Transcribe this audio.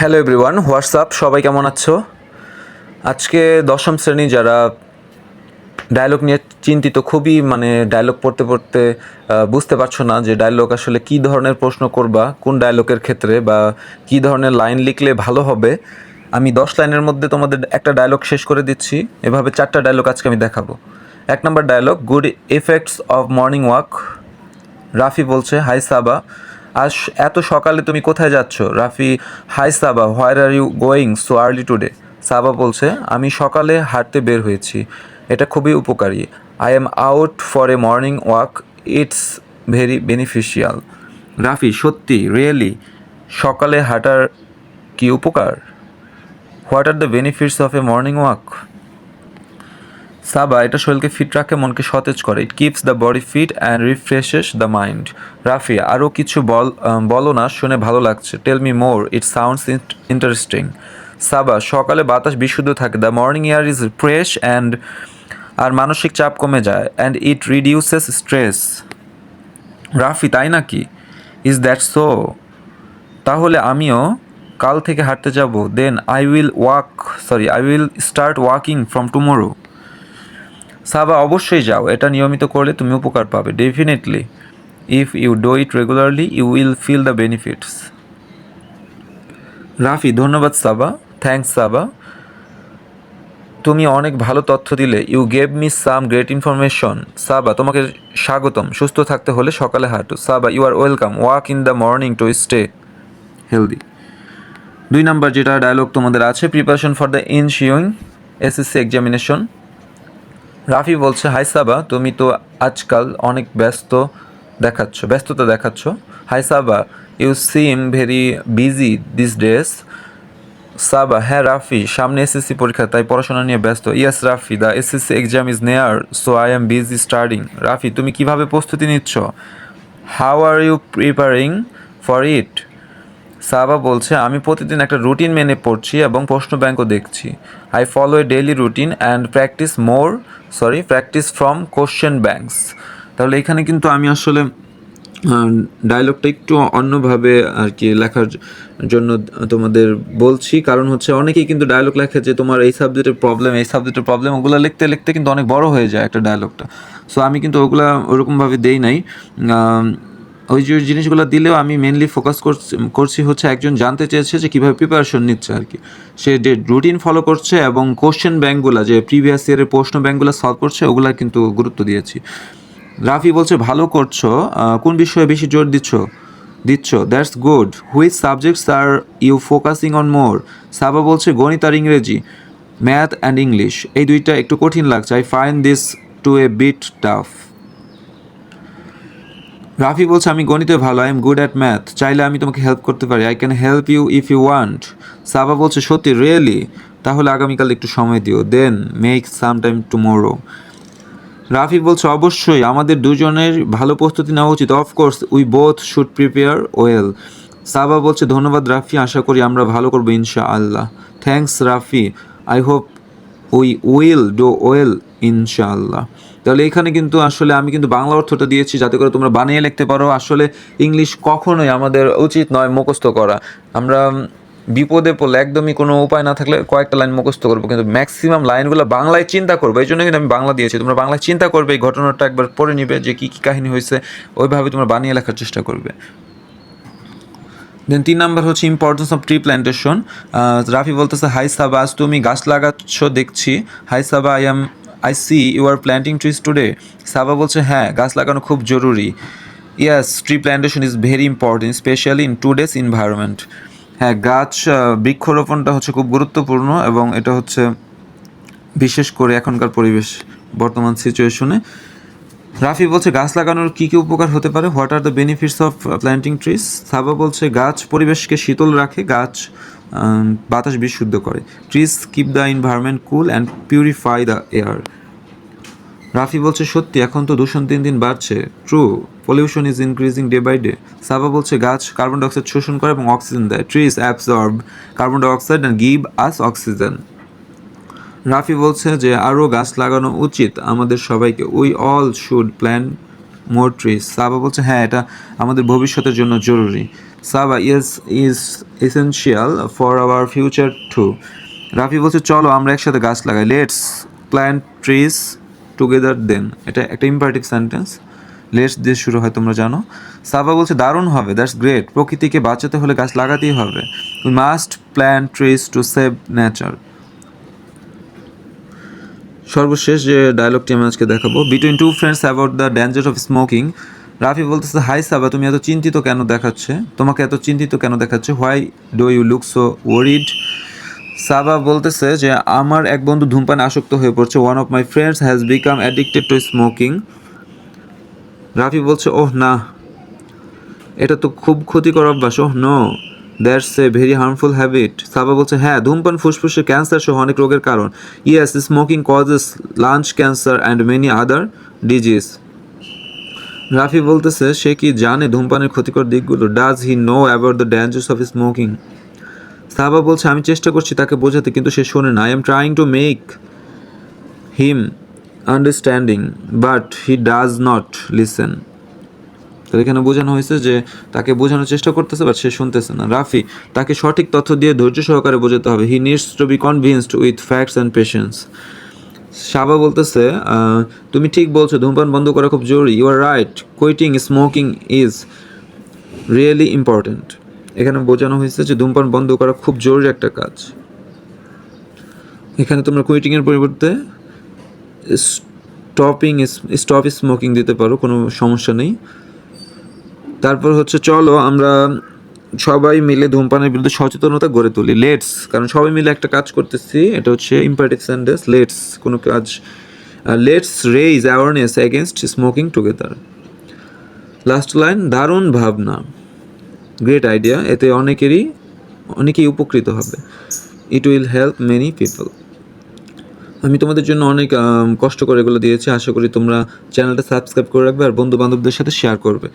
Hello everyone WhatsApp সবাই কেমন আছো? আজকে দশম শ্রেণি যারা ডায়লগ নিয়ে চিন্তিত, খুবই মানে ডায়লগ পড়তে পড়তে বুঝতে পারছ না যে ডায়লগ আসলে কী ধরনের প্রশ্ন করবা, কোন ডায়লগের ক্ষেত্রে বা কী ধরনের লাইন লিখলে ভালো হবে। আমি দশ লাইনের মধ্যে তোমাদের একটা ডায়লগ শেষ করে দিচ্ছি। এভাবে চারটা ডায়লগ আজকে আমি দেখাবো। এক নম্বর dialogue good effects of morning walk Rafi বলছে হাই সাবা আজ এত সকালে তুমি কোথায় যাচ্ছ? Rafi, hi Saba, where are you going so early today? Saba বলছে, আমি সকালে হাঁটতে বের হয়েছি। এটা খুবই উপকারী। I am out for a morning walk. It's very beneficial. Rafi, সত্যি, রিয়েলি, সকালে হাঁটার কি উপকার? What are the benefits of a morning walk? Saba, এটা শরীরকে ফিট রাখে, মনকে সতেজ করে। It keeps the body fit and refreshes the mind Rafi আরও কিছু বল বলো না, শুনে ভালো লাগছে। Tell me more it sounds interesting Saba, সকালে বাতাস বিশুদ্ধ থাকে। The morning air is fresh and আর মানসিক চাপ কমে যায় and it reduces stress Rafi, তাই নাকি? ইজ দ্যাট সো তাহলে আমিও কাল থেকে হাঁটতে যাব। Then I will walk sorry I will start walking from tomorrow Saba, অবশ্যই যাও। এটা নিয়মিত করলে তুমি উপকার পাবে। Definitely if you do it regularly you will feel the benefits Rafi, ধন্যবাদ সাবা। থ্যাঙ্কস সাবা। তুমি অনেক ভালো তথ্য দিলে। You gave me some great information Saba, তোমাকে স্বাগতম। সুস্থ থাকতে হলে সকালে হাঁটো। Saba you are welcome walk in the morning to stay healthy দুই নাম্বার যেটা ডায়লগ তোমাদের আছে preparation for the ensuing SSC examination Rafi বলছে, হাই সাবা, তুমি তো আজকাল অনেক ব্যস্ত দেখাচ্ছ, ব্যস্ততা দেখাচ্ছ। Hi Saba you seem very busy this days Saba হ্যাঁ রাফি, সামনে এসএসসি পরীক্ষা, তাই পড়াশোনা নিয়ে ব্যস্ত। Yes Rafi the SSC exam is near so I am busy starting Rafi, তুমি কীভাবে প্রস্তুতি নিচ্ছ? How are you preparing for it Saba বলছে, আমি প্রতিদিন একটা রুটিন মেনে পড়ছি এবং প্রশ্ন ব্যাংকও দেখছি। I follow a daily routine and practise more sorry practise from question banks তাহলে এখানে কিন্তু আমি আসলে ডায়লগটা একটু অন্যভাবে আর কি লেখার জন্য তোমাদের বলছি। কারণ হচ্ছে অনেকেই কিন্তু ডায়লগ লেখে যে তোমার এই সাবজেক্টের প্রবলেম এই সাবজেক্টের প্রবলেম ওগুলো লিখতে লিখতে কিন্তু অনেক বড় হয়ে যায় একটা ডায়লগটা সো আমি কিন্তু ওগুলা ওরকমভাবে দেই নাই। ওই যে জিনিসগুলো দিলেও আমি মেনলি ফোকাস করছি হচ্ছে একজন জানতে চেয়েছে যে কীভাবে প্রিপারেশন নিচ্ছে আর কি। সে যে রুটিন ফলো করছে এবং কোশ্চেন ব্যাঙ্কগুলো যে প্রিভিয়াস ইয়ারের প্রশ্ন ব্যাঙ্কগুলো সলভ করছে, ওগুলো কিন্তু গুরুত্ব দিয়েছি। রাফি বলছে, ভালো করছ কোন বিষয়ে বেশি জোর দিচ্ছ? দিচ্ছ that's good which subjects are you focusing on more Saba বলছে, গণিত আর ইংরেজি ম্যাথ অ্যান্ড ইংলিশ এই দুইটা একটু কঠিন লাগছে। I find this two a bit tough Rafi বলছে, আমি গণিতে ভালো I am good at math চাইলে আমি তোমাকে হেল্প করতে পারি। I can help you if you want Saba বলছে, সত্যি রিয়েলি তাহলে আগামীকাল একটু সময় দিও। Then make some time tomorrow Rafi বলছে, অবশ্যই, আমাদের দুজনের ভালো প্রস্তুতি নেওয়া উচিত। Of course we both should prepare well Saba বলছে, ধন্যবাদ রাফি, আশা করি আমরা ভালো করব ইনশা আল্লাহ thanks Rafi. I hope we will do well ইনশাআল্লাহ তাহলে এখানে কিন্তু আসলে আমি কিন্তু বাংলা অর্থটা দিয়েছি যাতে করে তোমরা বানিয়ে লিখতে পারো। আসলে ইংলিশ কখনোই আমাদের উচিত নয় মুখস্থ করা। আমরা বিপদে পড়লে একদমই কোনো উপায় না থাকলে কয়েকটা লাইন মুখস্থ করব, কিন্তু ম্যাক্সিমাম লাইনগুলো বাংলায় চিন্তা করব। এই জন্য কিন্তু আমি বাংলা দিয়েছি। তোমরা বাংলায় চিন্তা করবে, এই ঘটনাটা একবার পড়ে নিবে যে কী কী কাহিনী হয়েছে। ওইভাবে তোমরা বানিয়ে লেখার চেষ্টা করবে। দেন তিন নাম্বার হচ্ছে importance of tree plantation Rafi বলতেছে, হাই সাবা, আজ তুমি গাছ লাগাচ্ছ, দেখছি। Hi Saba I am I see you are planting trees today Saba বলছে হ্যাঁ গাছ লাগানো খুব জরুরি। Yes tree plantation is very important specially in today's environment হ্যাঁ গাছ বৃক্ষরোপণটা হচ্ছে খুব গুরুত্বপূর্ণ এবং এটা হচ্ছে বিশেষ করে এখনকার পরিবেশ, বর্তমান সিচুয়েশনে রাফি বলছে, গাছ লাগানোর কী কী উপকার হতে পারে? What are the benefits of planting trees Saba বলছে, গাছ পরিবেশকে শীতল রাখে, গাছ বাতাস বিশুদ্ধ করে। Trees keep the environment cool and purify the air Rafi বলছে, সত্যি, এখন তো দূষণ তিন দিন বাড়ছে। True pollution is increasing day by day Saba বলছে, গাছ কার্বন ডাইঅক্সাইড শোষণ করে এবং অক্সিজেন দেয়। Trees absorb carbon dioxide and give us oxygen Rafi বলছে যে, আরও গাছ লাগানো উচিত আমাদের সবাইকে। We all should plan more trees Saba বলছে হ্যাঁ এটা আমাদের ভবিষ্যতের জন্য জরুরি। Saba yes is essential for our future to Rafi বলছে, চলো, আমরা একসাথে গাছ লাগাই। Let's plant trees together then এটা একটা ইম্পারেটিভ সেন্টেন্স লেটস দিয়ে শুরু হয়, তোমরা জানো। সাবা বলছে, দারুণ হবে দ্যাটস গ্রেট প্রকৃতিকে বাঁচাতে হলে গাছ লাগাতেই হবে। We must plant trees to save nature সর্বশেষ যে ডায়লগটি আমি আজকে দেখাবো between two friends about the danger of smoking Rafi বলতেছে হাই সাবা, তুমি এত চিন্তিত কেন দেখাচ্ছে? তোমাকে এত চিন্তিত কেন দেখাচ্ছে? Why do you look so worried Saba বলতেছে যে, আমার এক বন্ধু ধূমপানে আসক্ত হয়ে পড়ছে। One of my friends has become addicted to smoking Rafi বলছে, ওহ, না। এটা তো খুব ক্ষতিকর অভ্যাস। ওহ no that's a very harmful habit Saba বলছে হ্যাঁ ধূমপান, ফুসফুসে ক্যান্সার সহ অনেক রোগের কারণ। Yes smoking causes lung cancer and many other disease Rafi বলতেছে, সে কি জানে ধূমপানের ক্ষতিকর দিকগুলো? Does he know about the dangers of smoking Saba বলছে, আমি চেষ্টা করছি তাকে বোঝাতে, কিন্তু সে শোনে না। I am trying to make him understanding but he does not listen তো এখানে বোঝানো হয়েছে যে তাকে বোঝানোর চেষ্টা করতেছে বাট সে শুনতেছে না। রাফি, তাকে সঠিক তথ্য দিয়ে ধৈর্য সহকারে বোঝাতে হবে। He needs to be convinced with facts and patience Saba বলতেছে তুমি ঠিক বলছো, ধূমপান বন্ধ করা খুব জরুরি। You are right quitting smoking is really important এখানে বোঝানো হয়েছে যে ধূমপান বন্ধ করা খুব জরুরি একটা কাজ। এখানে তোমরা কুইটিংয়ের পরিবর্তে স্টপিং স্টপ স্মোকিং দিতে পারো, কোনো সমস্যা নেই। তারপর হচ্ছে চলো আমরা সবাই মিলে ধূমপানের বিরুদ্ধে সচেতনতা গড়ে তুলি। লেটস কারণ সবাই মিলে একটা কাজ করতেছি, এটা হচ্ছে ইম্পারেটিভ সেন্টেন্স লেটস কোনো কাজ let's raise awareness against smoking together last line দারুণ ভাবনা। গ্রেট আইডিয়া এতে অনেকেরই, অনেকেই উপকৃত হবে। It will help many people আমি তোমাদের জন্য অনেক কষ্ট করে এগুলো দিয়েছি। আশা করি তোমরা চ্যানেলটা সাবস্ক্রাইব করে রাখবে আর বন্ধু বান্ধবদের সাথে শেয়ার করবে।